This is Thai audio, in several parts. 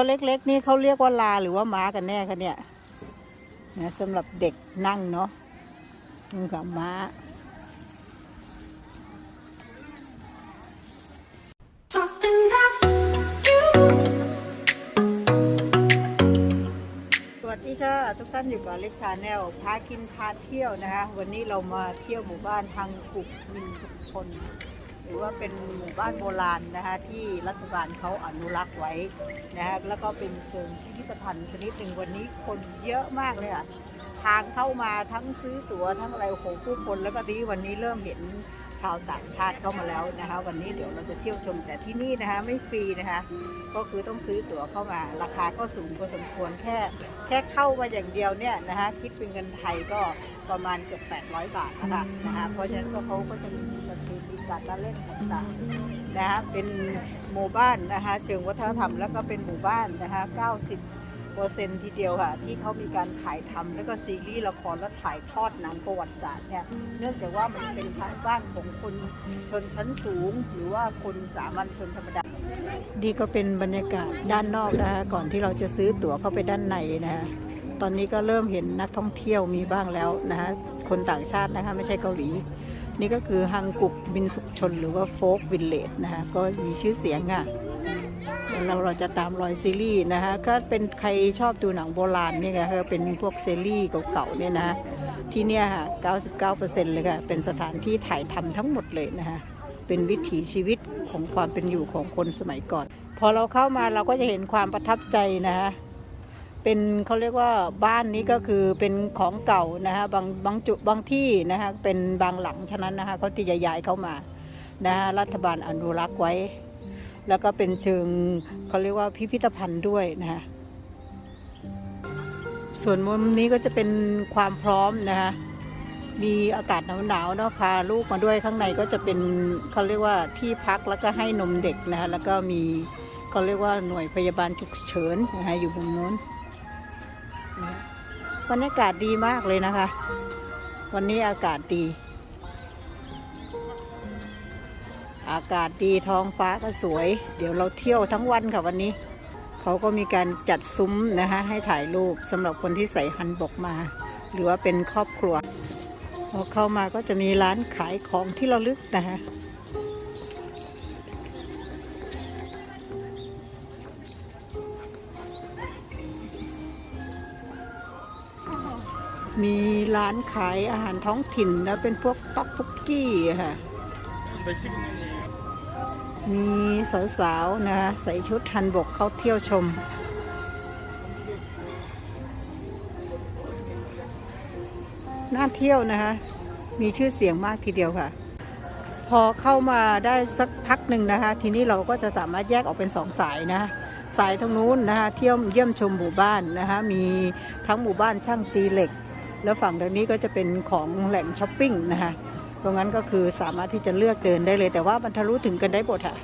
ตัวเล็กๆ นี่เขาเรียกว่าลาหรือว่าม้ากันแน่คะเนี่ยนะสำหรับเด็กนั่งเนาะนี่กับม้าสวัสดีค่ะทุกท่านอยู่กับเล็กชาแนลพากินพาเที่ยวนะคะ วันนี้เรามาเที่ยวหมู่บ้านทางกุกมินสุขชน หรือว่าเป็นหมู่บ้านโบราณนะคะที่รัฐบาลเขาอนุรักษ์ไว้นะคะแล้วก็เป็นเชิงพิพิธภัณฑ์ชนิดหนึ่งวันนี้คนเยอะมากเลยค่ะทางเข้ามาทั้งซื้อตั๋วทั้งอะไรโอ้โหผู้คน แล้วก็ดีวันนี้เริ่มเห็นชาวต่างชาติเข้ามาแล้วนะคะ วันนี้เดี๋ยวเราจะเที่ยวชมแต่ที่นี่นะคะไม่ฟรีนะคะ ก็คือต้องซื้อตั๋วเข้ามา ราคาก็สูงพอสมควรแค่ แค่เข้ามาอย่างเดียวเนี่ยนะคะคิดเป็นเงินไทยก็ประมาณเกือบ800 บาทนะคะนะคะเพราะฉะนั้นก็เขาก็จะมี ประเพณีการละเล่นต่างๆนะคะเป็นหมู่บ้านนะคะเชิงวัฒนธรรมแล้วก็เป็นหมู่บ้านนะคะ90เปอร์เซ็นทีเดียวค่ะที่เขามีการถ่ายทำแล้วก็ซีรีส์ละครและถ่ายทอดหนังประวัติศาสตร์เนี่ยเนื่องจากว่ามันเป็นทางบ้านของคนชนชั้นสูง หรือว่าคนสามัญชนธรรมดานี่ก็เป็นบรรยากาศด้านนอกนะคะก่อนที่เราจะซื้อตั๋วเข้าไปด้านในนะคะตอนนี้ก็เริ่มเห็นนักท่องเที่ยวมีบ้างแล้วนะคะคนต่างชาตินะคะไม่ใช่เกาหลี นี่ก็คือฮังกุกบินสุขชนหรือว่าโฟกวินเลจนะคะก็มีชื่อเสียงอะเราเราจะตามรอยซีรีส์นะคะก็เป็นใครชอบดูหนังโบราณเนี่ยค่ะก็เป็นพวกซีรีส์เก่าๆเนี่ยนะที่เนี่ยค่ะ 99%เลยค่ะ เป็นสถานที่ถ่ายทำทั้งหมดเลยนะคะเป็นวิถีชีวิตของความเป็นอยู่ของคนสมัยก่อน พอเราเข้ามาเราก็จะเห็นความประทับใจนะคะ เป็นเขาเรียกว่าบ้านนี้ก็คือเป็นของเก่านะคะบางบางจุบางที่นะคะเป็นบางหลังฉะนั้นนะคะเขาที่จะย้ายเข้ามานะคะรัฐบาลอนุรักษ์ไว้ แล้วก็เป็นเชิงเขาเรียกว่าพิพิธภัณฑ์ด้วยนะคะส่วนมุมนี้ก็จะเป็นความพร้อมนะคะมีอากาศหนาวๆเนาะพาลูกมาด้วยข้างในก็จะเป็นเขาเรียกว่าที่พักแล้วก็ให้นมเด็กนะคะแล้วก็มีเขาเรียกว่าหน่วยพยาบาลฉุกเฉินนะคะอยู่มุมนู้น บรรยากาศดีมากเลยนะคะ วันนี้อากาศดี อากาศดีท้องฟ้าก็สวย เดี๋ยวเราเที่ยวทั้งวันค่ะวันนี้ เขาก็มีการจัดซุ้มนะคะให้ถ่ายรูปสำหรับคนที่ใส่ฮันบกมา หรือว่าเป็นครอบครัว พอเข้ามาก็จะมีร้านขายของที่ระลึกนะคะ มีร้านขายอาหารท้องถิ่นแล้วเป็นพวกต๊อกปุกกี้ค่ะ มีสาวๆนะคะใส่ชุดฮันบกเข้าเที่ยวชม น่าเที่ยวนะคะ มีชื่อเสียงมากทีเดียวค่ะ พอเข้ามาได้สักพักหนึ่งนะคะ ทีนี้เราก็จะสามารถแยกออกเป็นสองสายนะสายทางนู้นนะคะเที่ยวเยี่ยมชมหมู่บ้านนะคะมีทั้งหมู่บ้านช่างตีเหล็ก แล้วฝั่งทางนี้ก็จะเป็นของแหล่งช้อปปิ้งนะคะตรงนั้นก็คือสามารถที่จะเลือกเดินได้เลย แต่ว่าบรรทะลุถึงกันได้หมดค่ะ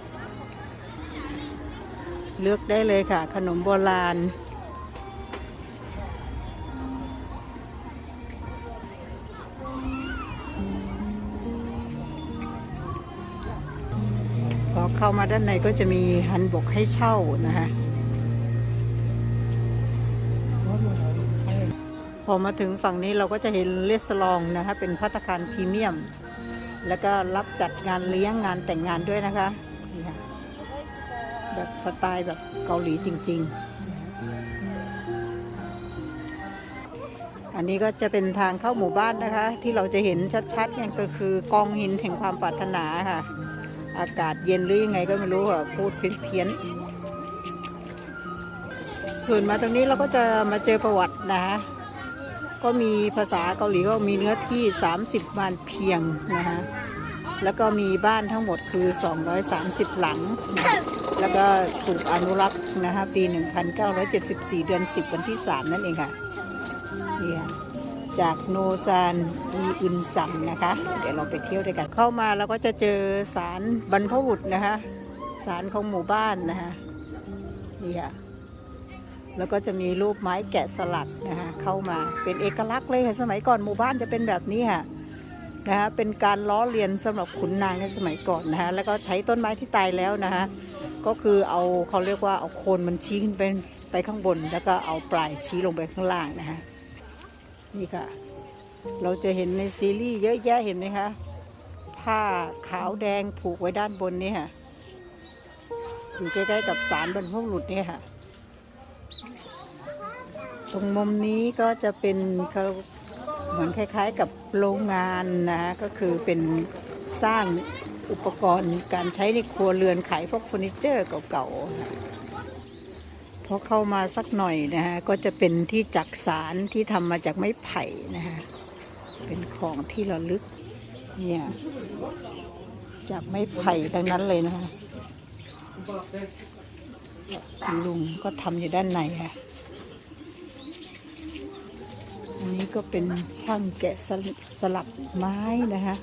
เลือกได้เลยค่ะ ขนมโบราณพอเข้ามาด้านในก็จะมีฮันบกให้เช่านะคะ พอมาถึงฝั่งนี้เราก็จะเห็นเลสลองนะคะเป็นพัตตาคารพรีเมียม แล้วก็รับจัดงานเลี้ยงงานแต่งงานด้วยนะคะนี่ค่ะแบบสไตล์แบบเกาหลีจริง ๆ อันนี้ก็จะเป็นทางเข้าหมู่บ้านนะคะ ที่เราจะเห็นชัดๆเนี่ยก็คือกองหินแห่งความปรารถนาค่ะ อากาศเย็นหรือยังไงก็ไม่รู้ค่ะพูดเพี้ยนๆส่วนมาตรงนี้เราก็จะมาเจอประวัตินะคะ ก็มีภาษาเกาหลีก็มีเนื้อที่ 30 บ้านเพียงนะคะแล้วก็มีบ้านทั้งหมดคือ 230 หลังนะแล้วก็ถูกอนุรักษ์นะคะปี 1974 เดือน 10 วันที่ 3 นั่นเองค่ะเนี่ค่ะจากโนซานอีอึนซัมนะคะ เดี๋ยวเราไปเที่ยวด้วยกัน เข้ามาเราก็จะเจอศาลบรรพบุรุษนะคะศาลของหมู่บ้านนะคะนี่ค่ะ แล้วก็จะมีรูปไม้แกะสลักนะคะเข้ามาเป็นเอกลักษณ์เลยค่ะสมัยก่อนหมู่บ้านจะเป็นแบบนี้ค่ะนะคะเป็นการล้อเลียนสำหรับขุนนางในสมัยก่อนนะคะแล้วก็ใช้ต้นไม้ที่ตายแล้วนะคะก็คือเอาเขาเรียกว่าเอาโคนมันชี้ขึ้นไปไปข้างบน แล้วก็เอาปลายชี้ลงไปข้างล่างนะฮะนี่ค่ะ เราจะเห็นในซีรีส์เยอะแยะเห็นไหมคะผ้าขาวแดงผูกไว้ด้านบนนี่ค่ะอยู่ใกล้ๆกับสารบรรพบุรุษนี่ค่ะ ตรงมุมนี้ก็จะเป็นเขาเหมือนคล้าย ๆ กับโรงงานนะก็คือเป็นสร้างอุปกรณ์การใช้ในครัวเรือนขายพวกเฟอร์นิเจอร์เก่าๆพอเข้ามาสักหน่อยนะฮะก็จะเป็นที่จักสารที่ทำมาจากไม้ไผ่นะฮะเป็นของที่ระลึกเนี่ยจากไม้ไผ่ทั้งนั้นเลยนะคะลุงก็ทำอยู่ด้านในค่ะ อันนี้ก็เป็นช่างแกะสลักสลับไม้นะคะ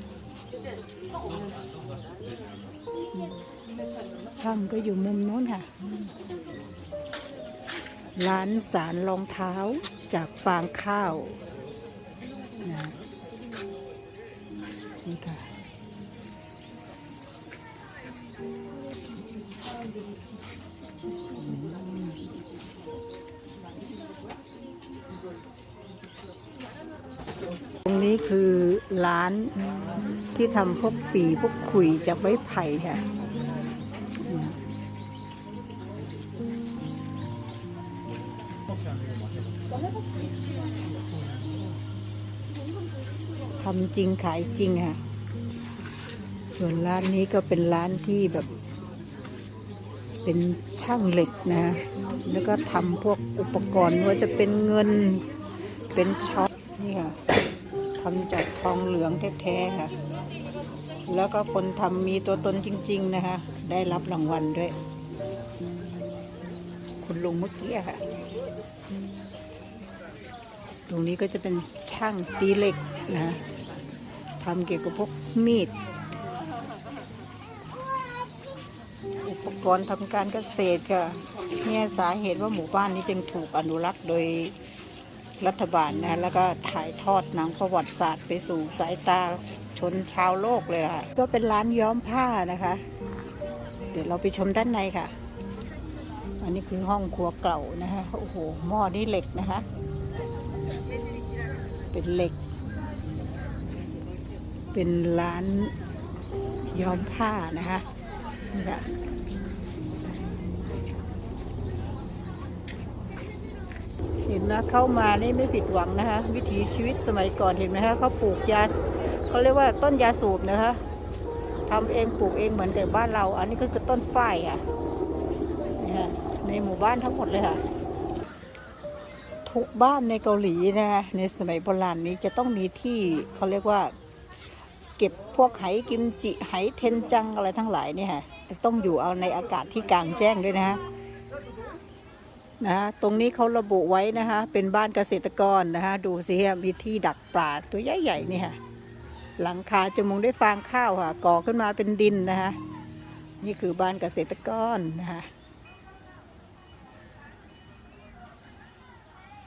ช่างก็อยู่มุมโน้นค่ะ ร้านสารรองเท้าจากฟางข้าวนะนี่ค่ะ รงนี้คือร้านที่ทำพวกปีพวกขุยจากไม้ไผ่ค่ะ ทำจริงขายจริงค่ะ ส่วนร้านนี้ก็เป็นร้านที่แบบ เป็นช่างเหล็กนะ แล้วก็ทำพวกอุปกรณ์ว่าจะเป็นเงิน เป็นช็อตนี่ค่ะ ทำจากทองเหลืองแท้ๆค่ะ แล้วก็คนทำมีตัวตนจริง ๆ นะคะ ได้รับรางวัลด้วย คุณลุงเมื่อกี้ค่ะ ตรงนี้ก็จะเป็นช่างตีเหล็กนะทำเกี่ยวกับพวกมีด อุปกรณ์ทำการเกษตรค่ะเนี่ยสาเหตุว่าหมู่บ้านนี้จึงถูกอนุรักษ์โดย รัฐบาลนะแล้วก็ถ่ายทอดหนังประวัติศาสตร์ไปสู่สายตาชนชาวโลกเลยค่ะ ก็เป็นร้านย้อมผ้านะคะ เดี๋ยวเราไปชมด้านในค่ะ อันนี้คือห้องครัวเก่านะคะโอ้โหหม้อนี่เหล็กนะคะ เป็นเหล็ก เป็นร้านย้อมผ้านะคะนี่ค่ะ เห็นนะเข้ามานี่ไม่ผิดหวังนะคะ วิถีชีวิตสมัยก่อนเห็นไหมคะเขาปลูกยาเขาเรียกว่าต้นยาสูบนะคะทำเองปลูกเองเหมือนแต่บ้านเรา อันนี้ก็คือต้นฝ้ายอะนี่ค่ะในหมู่บ้านทั้งหมดเลยค่ะ ทุกบ้านในเกาหลีนะคะในสมัยโบราณนี้จะต้องมีที่เขาเรียกว่า เก็บพวกไหกิมจิไหเทนจังอะไรทั้งหลายเนี่ยค่ะจะต้องอยู่เอาในอากาศที่กลางแจ้งด้วยนะฮะ นะฮะตรงนี้เขาระบุไว้นะคะ เป็นบ้านเกษตรกรนะคะดูสิฮะมีที่ดักปลาตัวใหญ่ๆนี่ค่ะ หลังคาจะมุงด้วยฟางข้าวค่ะก่อขึ้นมาเป็นดินนะคะนี่คือบ้านเกษตรกรนะคะ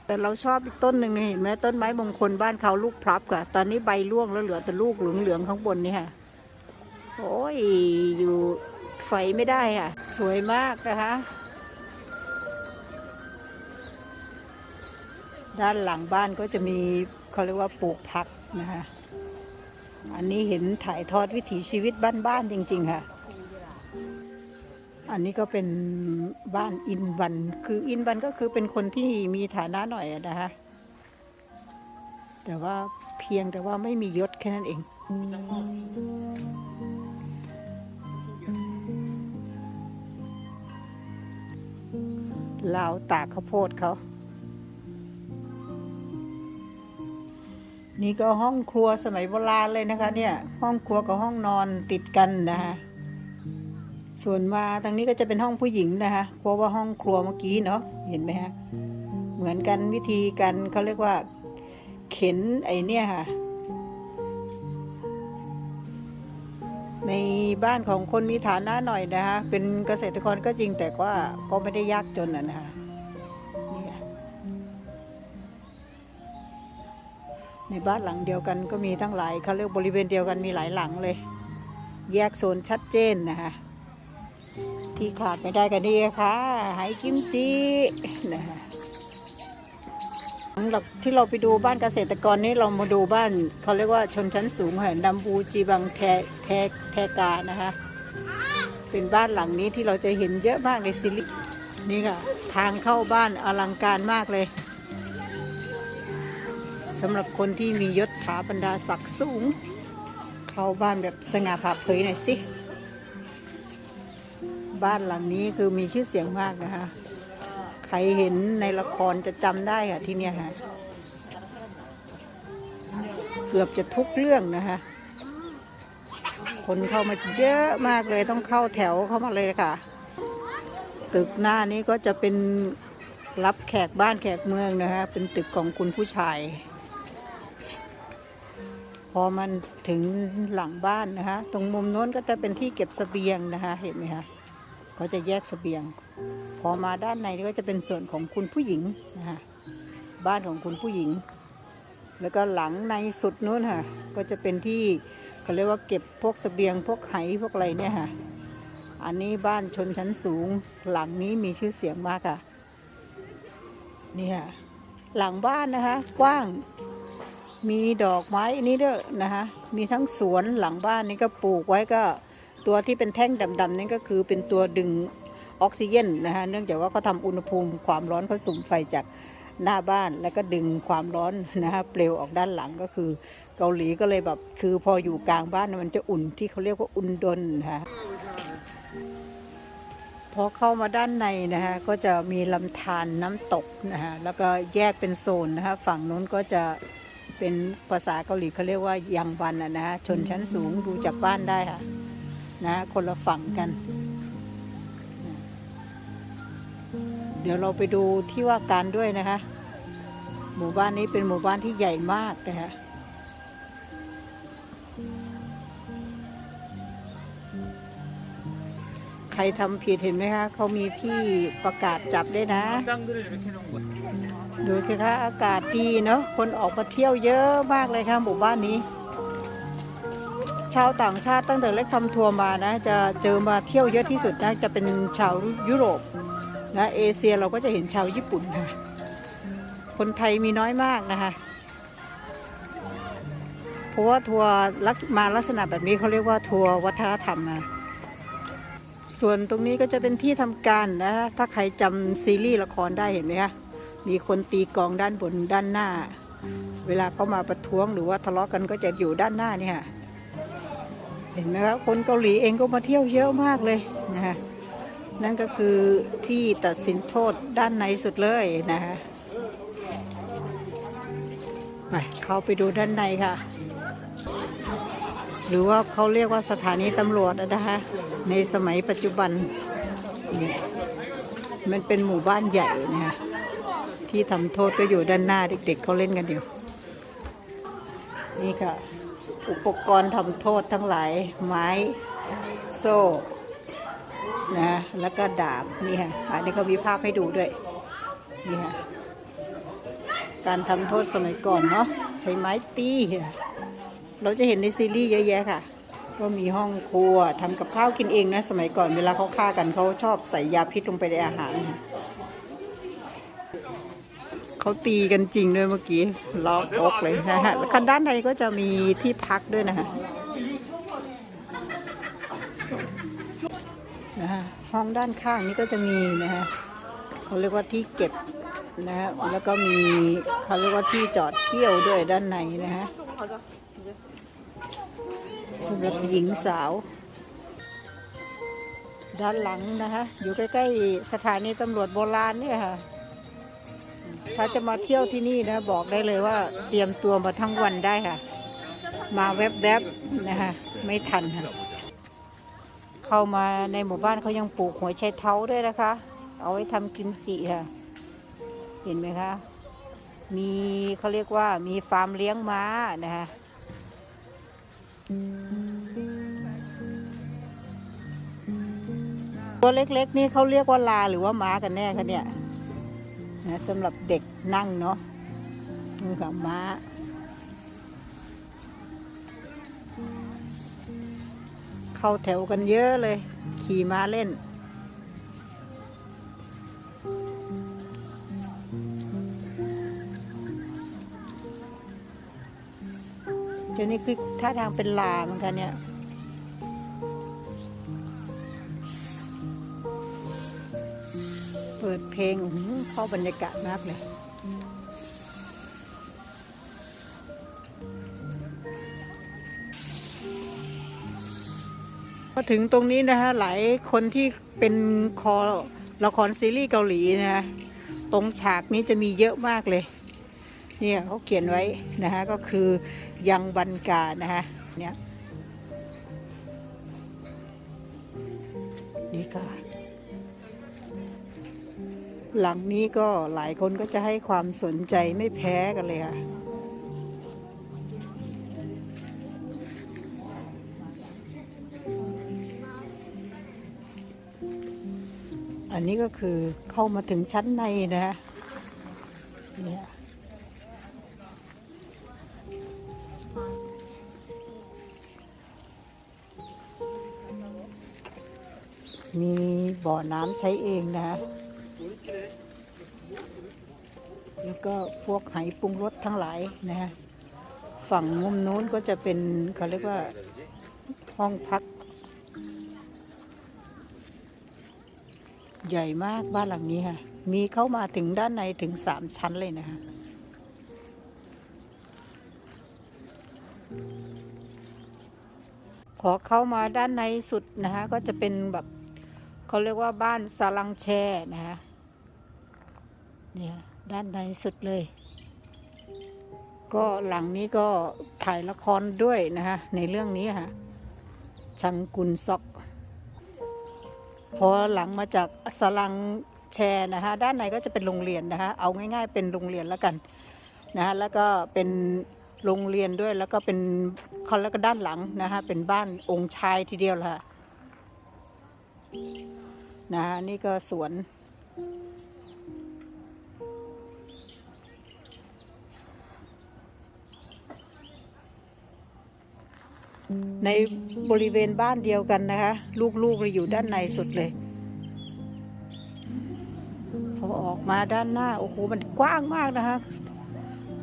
แต่เราชอบอีกต้นหนึ่งนี่เห็นไหมต้นไม้มงคลบ้านเขาลูกพลับค่ะ ตอนนี้ใบร่วงแล้วเหลือแต่ลูกเหลืองๆข้างบนนี่ค่ะ โอ้ยอยู่ไฟไม่ได้ค่ะ สวยมากนะคะ ด้านหลังบ้านก็จะมีเขาเรียกว่าปลูกผักนะคะอันนี้เห็นถ่ายทอดวิถีชีวิตบ้านๆจริง ๆ ค่ะ อันนี้ก็เป็นบ้านอินวัน คืออินวันก็คือเป็นคนที่มีฐานะหน่อยนะคะแต่ว่าเพียงแต่ว่าไม่มียศแค่นั้นเองลาวตากข้าวโพดเขา นี่ก็ห้องครัวสมัยโบราณเลยนะคะ เนี่ย ห้องครัวกับห้องนอนติดกันนะคะส่วนมาทางนี้ก็จะเป็นห้องผู้หญิงนะคะเพราะว่าห้องครัวเมื่อกี้เนาะเห็นไหมฮะเหมือนกันวิธีการเขาเรียกว่า เข็นไอเนี่ยค่ะ ในบ้านของคนมีฐานะหน่อยนะคะเป็นเกษตรกรก็จริงแต่ว่าก็ไม่ได้ยากจนนะคะ ในบ้านหลังเดียวกันก็มีทั้งหลายเขาเรียกบริเวณเดียวกันมีหลายหลังเลย แยกโซนชัดเจนนะคะที่ขาดไม่ได้กันนี่ค่ะไหกิมจินะฮะหรับที่เราไปดูบ้านเกษตรกรนี่เรามาดูบ้านเขาเรียกว่าชนชั้นสูงค่ะดัมบูจีบังแทแทแทกานะคะ เป็นบ้านหลังนี้ที่เราจะเห็นเยอะมากในซีรีส์นี่ค่ะ ทางเข้าบ้านอลังการมากเลยำหรับคนที่มียศถาบรรดาศักดิ์สูง เข้าบ้านแบบสง่าผ่าเผยหน่อยสิ บ้านหลังนี้คือมีชื่อเสียงมากนะคะ ใครเห็นในละครจะจำได้ค่ะที่เนี่ยค่ะ เกือบจะทุกเรื่องนะคะ คนเข้ามาเยอะมากเลยต้องเข้าแถวเข้ามาเลยค่ะ ตึกหน้านี้ก็จะเป็นรับแขกบ้านแขกเมืองนะคะเป็นตึกของคุณผู้ชาย อมันถึงหลังบ้านนะคะ ตรงมุมโน้นก็จะเป็นที่เก็บสเสบียงนะคะ เห็นไหมคะก็จะแยกสเสบียง พอมาด้านในก็จะเป็นส่วนของคุณผู้หญิงนะคะบ้านของคุณผู้หญิง แล้วก็หลังในสุดนู้นค่ะ ก็จะเป็นที่เขาเรียกว่าเก็บพวกสเสบียงพวกไหพวกอะไรเนี่ยค่ะ อันนี้บ้านชนชั้นสูง หลังนี้มีชื่อเสียงมากค่ะนี่ค่ะหลังบ้านนะคะกว้าง มีดอกไม้นี่ด้วยนะคะ มีทั้งสวนหลังบ้านนี่ก็ปลูกไว้ก็ตัวที่เป็นแท่งดำๆนั่ก็คือเป็นตัวดึงออกซิเจนนะคะ เนื่องจากว่าเขาทำอุณหภูมิความร้อนเขาสุ่มไฟจากหน้าบ้านแล้วก็ดึงความร้อนนะคะเปลวออกด้านหลังก็คือ เกาหลีก็เลยแบบคือพออยู่กลางบ้านมันจะอุ่นที่เขาเรียกว่าอุ่นดนนะคะพอเข้ามาด้านในนะคะก็จะมีลำธารน้ำตกนะคะแล้วก็แยกเป็นโซนนะคะฝั่งนู้นก็จะ เป็นภาษาเกาหลีเขาเรียกว่ายังวันนะนะคะชนชั้นสูงดูจากบ้านได้ค่ะนะคนละฝั่งกัน เดี๋ยวเราไปดูที่ว่าการด้วยนะคะ หมู่บ้านนี้เป็นหมู่บ้านที่ใหญ่มากนะคะใครทำผิดเห็นไหมคะเขามีที่ประกาศจับด้วยนะ ดูสิคะอากาศดีเนาะคนออกมาเที่ยวเยอะมากเลยค่ะหมู่บ้านนี้ ชาวต่างชาติตั้งแต่เล็กทำทัวร์มานะ จะเจอมาเที่ยวเยอะที่สุดนะจะเป็นชาวยุโรปนะเอเชียเราก็จะเห็นชาวญี่ปุ่นค่ะคนไทยมีน้อยมากนะคะเพราะว่าทัวร์มาลักษณะแบบนี้เขาเรียกว่าทัวร์วัฒนธรรมนะส่วนตรงนี้ก็จะเป็นที่ทำการนะถ้าใครจำซีรีส์ละครได้เห็นไหมคะ มีคนตีกองด้านบนด้านหน้า เวลาเขามาประท้วงหรือว่าทะเลาะกันก็จะอยู่ด้านหน้านี่ค่ะเห็นไหมครับคนเกาหลีเองก็มาเที่ยวเยอะมากเลยนะฮะนั่นก็คือที่ตัดสินโทษด้านในสุดเลยนะฮะไปเข้าไปดูด้านในค่ะ หรือว่าเขาเรียกว่าสถานีตำรวจนะคะในสมัยปัจจุบันนี่มันเป็นหมู่บ้านใหญ่นะคะ ที่ทำโทษก็อยู่ด้านหน้าเด็กๆเขาเล่นกันอยู่ นี่ค่ะ อุปกรณ์ทำโทษทั้งหลาย ไม้โซ่นะแล้วก็ดาบนี่ค่ะอันนี้เขามีภาพให้ดูด้วย นี่ค่ะ การทำโทษสมัยก่อนเนาะใช้ไม้ตีเราจะเห็นในซีรีส์เยอะแยะค่ะ ก็มีห้องครัวทำกับข้าวกินเองนะ สมัยก่อนเวลาเขาฆ่ากันเขาชอบใส่ยาพิษลงไปในอาหาร เขาตีกันจริงด้วยเมื่อกี้ล้ออกเลยนะฮะแล้วคันด้านในก็จะมีที่พักด้วยนะฮะนะฮะห้องด้านข้างนี้ก็จะมีนะฮะเขาเรียกว่าที่เก็บนะฮะแล้วก็มีเขาเรียกว่าที่จอดเที่ยวด้วยด้านในนะฮะสำหรับหญิงสาว ด้านหลังนะคะอยู่ใกล้ ๆ สถานีตำรวจโบราณเนี่ยค่ะ ถ้าจะมาเที่ยวที่นี่นะ บอกได้เลยว่าเตรียมตัวมาทั้งวันได้ค่ะ มาแวบๆนะคะไม่ทันค่ะเข้ามาในหมู่บ้านเขายังปลูกหัวไชเท้าด้วยนะคะ เอาไว้ทำกิมจิค่ะ เห็นไหมคะ มีเขาเรียกว่ามีฟาร์มเลี้ยงม้านะคะตัวเล็กๆนี่เขาเรียกว่าลาหรือว่าม้ากันแน่คะเนี่ย นะสำหรับเด็กนั่งเนาะมือกับม้า เข้าแถวกันเยอะเลย ขี่ม้าเล่น เจ้านี่คือท่าทางเป็นลาเหมือนกันเนี่ย เพลงอื้อหือเข้าบรรยากาศมากเลยมาถึงตรงนี้นะฮะหลายคนที่เป็นคอละครซีรีส์เกาหลีนะฮะตรงฉากนี้จะมีเยอะมากเลย เนี่ยเขาเขียนไว้นะฮะก็คือยังบันกานะฮะเนี่ยนี่ก็ หลังนี้ก็หลายคนก็จะให้ความสนใจไม่แพ้กันเลยค่ะอันนี้ก็คือเข้ามาถึงชั้นในนะฮะเนี่ยมีบ่อน้ำใช้เองนะฮะแล้ว ก็พวกไหปรุงรสทั้งหลายนะฮะฝั่งมุมนู้นก็จะเป็นเขาเรียกว่าห้องพัก ใหญ่มากบ้านหลังนี้ค่ะ มีเข้ามาถึงด้านในถึงสามชั้นเลยนะคะพอเข้ามาด้านในสุดนะคะก็จะเป็นแบบเขาเรียกว่าบ้านสาลังแช่นะคะ เนี่ยด้านในสุดเลย ก็หลังนี้ก็ถ่ายละครด้วยนะคะ ในเรื่องนี้ค่ะ ชังกุนซอก พอหลังมาจากสลังแชร์นะคะด้านในก็จะเป็นโรงเรียนนะคะเอาง่ายๆ เป็นโรงเรียนแล้วกันนะคะแล้วก็เป็นโรงเรียนด้วยแล้วก็เป็นเขาแล้วก็ด้านหลังนะคะเป็นบ้านองค์ชายทีเดียวละนะคะนี่ก็สวน ในบริเวณบ้านเดียวกันนะคะ ลูกๆเราอยู่ด้านในสุดเลย พอออกมาด้านหน้า โอ้โห มันกว้างมากนะคะ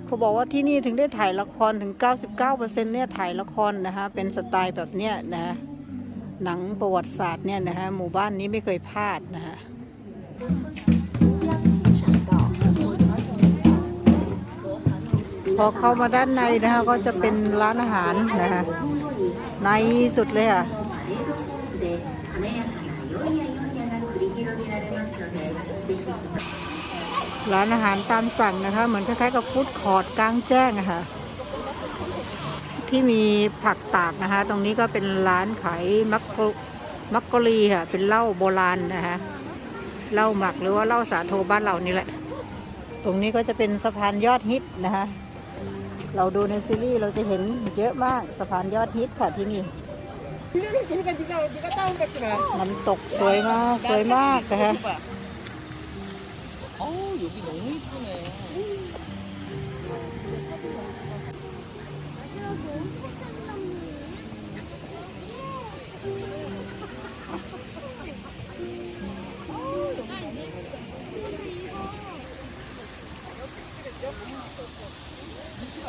เขาบอกว่าที่นี่ถึงได้ถ่ายละครถึง 99%เนี่ยถ่ายละครนะคะ เป็นสไตล์แบบเนี้ยนะ หนังประวัติศาสตร์เนี่ยนะคะหมู่บ้านนี้ไม่เคยพลาดนะคะพอเข้ามาด้านในนะคะก็จะเป็นร้านอาหารนะคะ ในสุดเลยอะร้านอาหารตามสั่งนะคะ เหมือนคล้ายๆกับฟู้ดคอร์ทกลางแจ้งะค่ะ ที่มีผักตากนะคะ ตรงนี้ก็เป็นร้านขายมักกมักกะลีค่ะ เป็นเหล้าโบราณนะคะเหล้าหมักหรือว่าเหล้าสาโทบ้านเรานี่แหละ ตรงนี้ก็จะเป็นสะพานยอดฮิตนะคะ เราดูในซีรีส์เราจะเห็นเยอะมากสะพานยอดฮิตค่ะที่นี่น้ำตกสวยมาก สวยมากนะคะ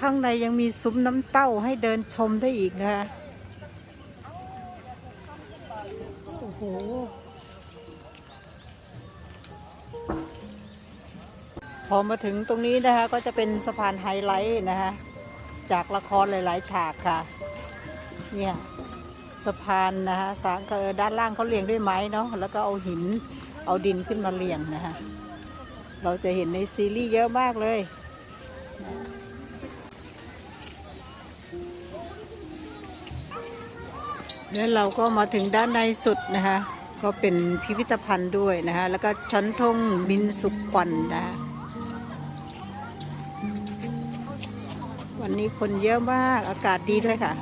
ข้างในยังมีซุ้มน้ำเต้าให้เดินชมได้อีกนะคะโอ้โหพอมาถึงตรงนี้นะคะก็จะเป็นสะพานไฮไลท์นะคะจากละครหลาย ๆ ฉากค่ะ เนี่ยสะพานนะคะสางเออด้านล่างเขาเรียงด้วยไม้เนาะแล้วก็เอาหินเอาดินขึ้นมาเรียงนะคะเราจะเห็นในซีรีส์เยอะมากเลย แล้วเราก็มาถึงด้านในสุดนะคะ ก็เป็นพิพิธภัณฑ์ด้วยนะฮะแล้วก็ชั้นทงมินสุขวันนะะวันนี้คนเยอะมาก อากาศดีด้วยค่ะ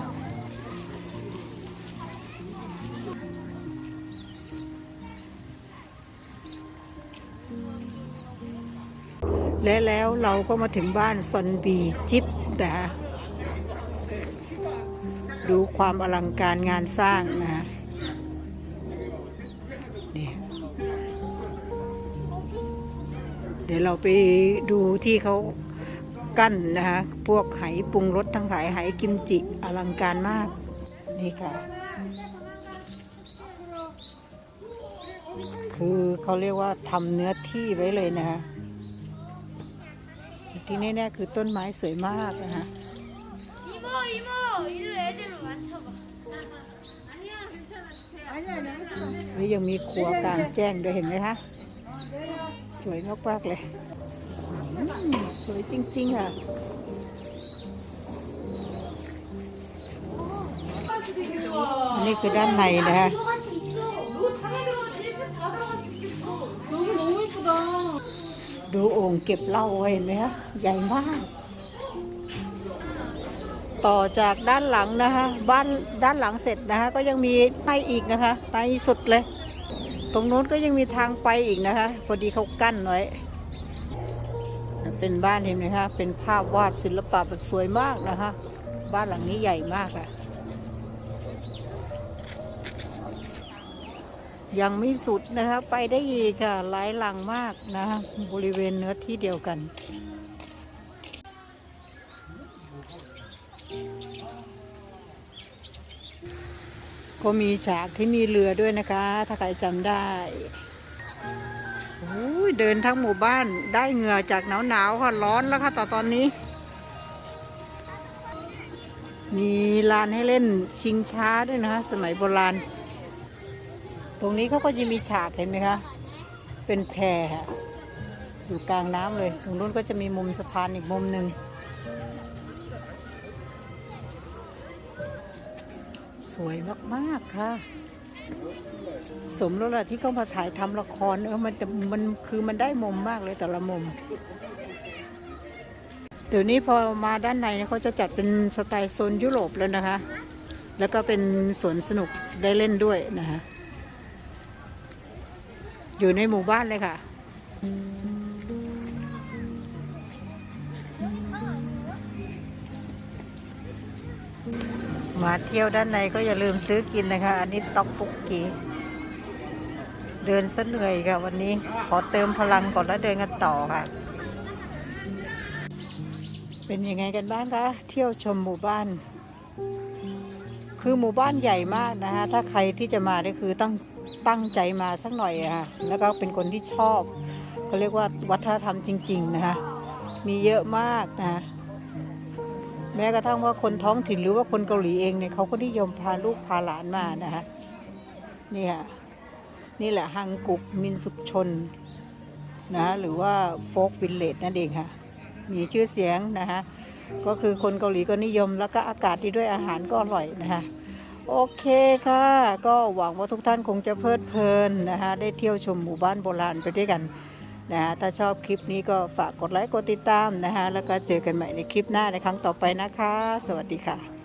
และแล้วเราก็มาถึงบ้านซอนบีจิปนะฮะ ดูความอลังการงานสร้างนะนี่เดี๋ยวเราไปดูที่เขากั้นนะฮะพวกไหปรุงรสทั้งหลายไหกิมจิอลังการมาก นี่ค่ะ คือเขาเรียกว่าทำเนื้อที่ไว้เลยนะฮะที่แน่ๆคือต้นไม้สวยมากนะฮะ ยังมีขัวกลางแจ้งด้วยเห็นไหมคะ สวยมากๆเลย สวยจริงๆอะอันนี้คือด้านในนะคะดูโอ่งเก็บเหล้าเห็นไหมคะใหญ่มาก ต่อจากด้านหลังนะคะ บ้านด้านหลังเสร็จนะคะ ก็ยังมีใต้อีกนะคะใต้สุดเลย ตรงโน้นก็ยังมีทางไปอีกนะคะ พอดีเขากั้นไว้เป็นบ้านเห็นไหมคะ เป็นภาพวาดศิลปะแบบสวยมากนะคะ บ้านหลังนี้ใหญ่มากค่ะ ยังไม่สุดนะคะ ไปได้อีกค่ะ หลายหลังมากนะะบริเวณเนื้อที่เดียวกัน ก็มีฉากที่มีเรือด้วยนะคะ ถ้าใครจำได้เดินทั้งหมู่บ้านได้เหงื่อจากหนาวๆค่ะร้อนแล้วค่ะต่อตอนนี้ มีลานให้เล่นชิงช้าด้วยนะคะ สมัยโบราณ ตรงนี้เขาก็จะมีฉากเห็นไหมคะ เป็นแพค่ะอยู่กลางน้ำเลย ตรงนู้นก็จะมีมุมสะพานอีกมุมหนึ่ง วยมากๆค่ะ สมแล้วล่ะที่เขามาถ่ายทำละครเออมันจะมันคือมันได้มุมมากเลยแต่ละมุม เดี๋ยวนี้พอมาด้านในเนี่ยเขาจะจัดเป็นสไตล์โซนยุโรปแล้วนะคะ แล้วก็เป็นสวนสนุกได้เล่นด้วยนะคะอยู่ในหมู่บ้านเลยค่ะ มาเที่ยวด้านในก็อย่าลืมซื้อกินนะคะ อันนี้ต๊อกปุกกีเดินซะเหนื่อยค่ะวันนี้ขอเติมพลังก่อนแล้วเดินกันต่อค่ะ เป็นยังไงกันบ้างคะเที่ยวชมหมู่บ้าน คือหมู่บ้านใหญ่มากนะคะถ้าใครที่จะมาได้คือต้องตั้งใจมาสักหน่อยค่ะแล้วก็เป็นคนที่ชอบเขาเรียกว่าวัฒนธรรมจริง ๆ นะคะมีเยอะมากนะะ แม้กระทั่งว่าคนท้องถิ่นหรือว่าคนเกาหลีเองเนี่ยเขาก็นิยมพาลูกพาหลานมานะคะนี่ค่ะนี่แหละฮังกุกมินสุขชนนะคะหรือว่าโฟกวิลเลจนั่นเองค่ะ มีชื่อเสียงนะคะก็คือคนเกาหลีก็นิยมแล้วก็อากาศดีด้วยอาหารก็อร่อยนะคะโอเคค่ะ ก็หวังว่าทุกท่านคงจะเพลิดเพลินนะคะได้เที่ยวชมหมู่บ้านโบราณไปด้วยกัน นะฮะถ้าชอบคลิปนี้ก็ฝากกดไลค์กดติดตามนะคะแล้วก็เจอกันใหม่ในคลิปหน้าในครั้งต่อไปนะคะ สวัสดีค่ะ